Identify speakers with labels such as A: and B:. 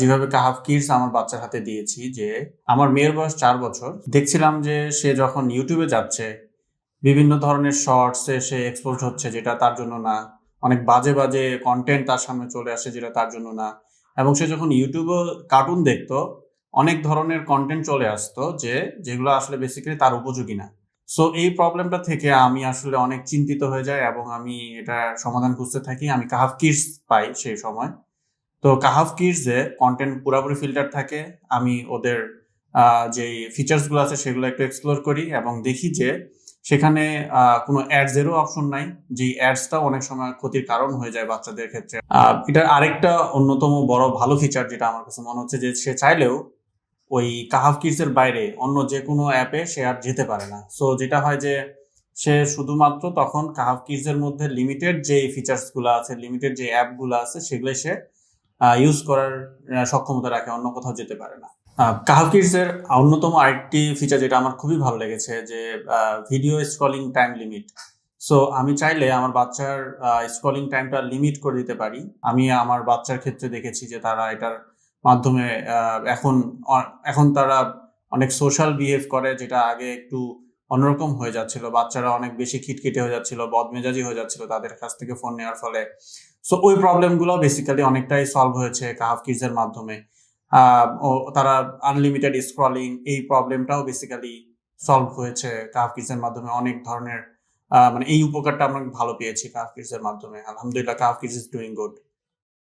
A: যেভাবে কাহাফ কিডস আমার বাচ্চার হাতে দিয়েছি, যে আমার মেয়ের বয়স চার বছর, দেখছিলাম যে সে যখন ইউটিউবে যাচ্ছে, বিভিন্ন ধরনের শর্টসে সে এক্সপোজ হচ্ছে যেটা তার জন্য না, অনেক বাজে বাজে কন্টেন্ট তার সামনে চলে আসে যেটা তার জন্য না, এবং সে যখন ইউটিউবে কার্টুন দেখতো, অনেক ধরনের কন্টেন্ট চলে আসতো যে, যেগুলো আসলে বেসিক্যালি তার উপযোগী না। সো এই প্রবলেমটা থেকে আমি আসলে অনেক চিন্তিত হয়ে যাই এবং আমি এটা সমাধান খুঁজতে থাকি, আমি কাহাফ কিডস পাই সেই সময়। তো কাহাফ কিডসে কন্টেন্ট পুরোপুরি ফিল্টার থাকে, আমি ওদের যে ফিচার্সগুলো আছে সেগুলো একটু এক্সপ্লোর করি এবং দেখি যে সেখানে কোনো অ্যাডসেরও অপশন নাই যে অ্যাডসটা অনেক সময় ক্ষতির কারণ হয়ে যায় বাচ্চাদের ক্ষেত্রে। এটার আরেকটা অন্যতম বড় ভালো ফিচার যেটা আমার কাছে মনে হচ্ছে যে সে চাইলেও ওই কাহাফ কিডস এর বাইরে অন্য যে কোনো অ্যাপে সে আর যেতে পারে না। সো যেটা হয় যে সে শুধুমাত্র তখন কাহাফ কিডস এর মধ্যে লিমিটেড যে ফিচার্সগুলো আছে লিমিটেড যে অ্যাপগুলো আছে সেগুলো সে ইউজ করার সক্ষমতা রাখে, অন্য কোথাও যেতে পারে না। কাহাফ কিডস এর অন্যতম আরেকটি ফিচার যেটা আমার খুবই ভালো লেগেছে, যে video scrolling time limit so আমি চাইলে আমার বাচ্চার স্ক্রলিং টাইমটা লিমিট করে দিতে পারি। আমি আমার বাচ্চার ক্ষেত্রে দেখেছি যে, তারা এটার মাধ্যমে এখন এখন তারা অনেক সোশ্যাল বিহেভ করে, যেটা আগে একটু অন্যরকম হয়ে যাচ্ছিল। বাচ্চারা অনেক বেশি খিটখিটে হয়ে যাচ্ছিল, বদমেজাজি হয়ে যাচ্ছিল তাদের কাছ থেকে ফোন নেওয়ার ফলে। সো ওই প্রবলেমগুলো বেসিক্যালি অনেকটাই সলভ হয়েছে কাহাফ কিজের মাধ্যমে। তারা আনলিমিটেড স্ক্রলিং এই প্রবলেমটাও বেসিক্যালি সলভ হয়েছে কাহাফ কিজের মাধ্যমে। অনেক ধরনের মানে এই উপকারটা আমরা ভালো পেয়েছি কাহাফ কিজের মাধ্যমে। আলহামদুলিল্লাহ Kahaf kids is doing good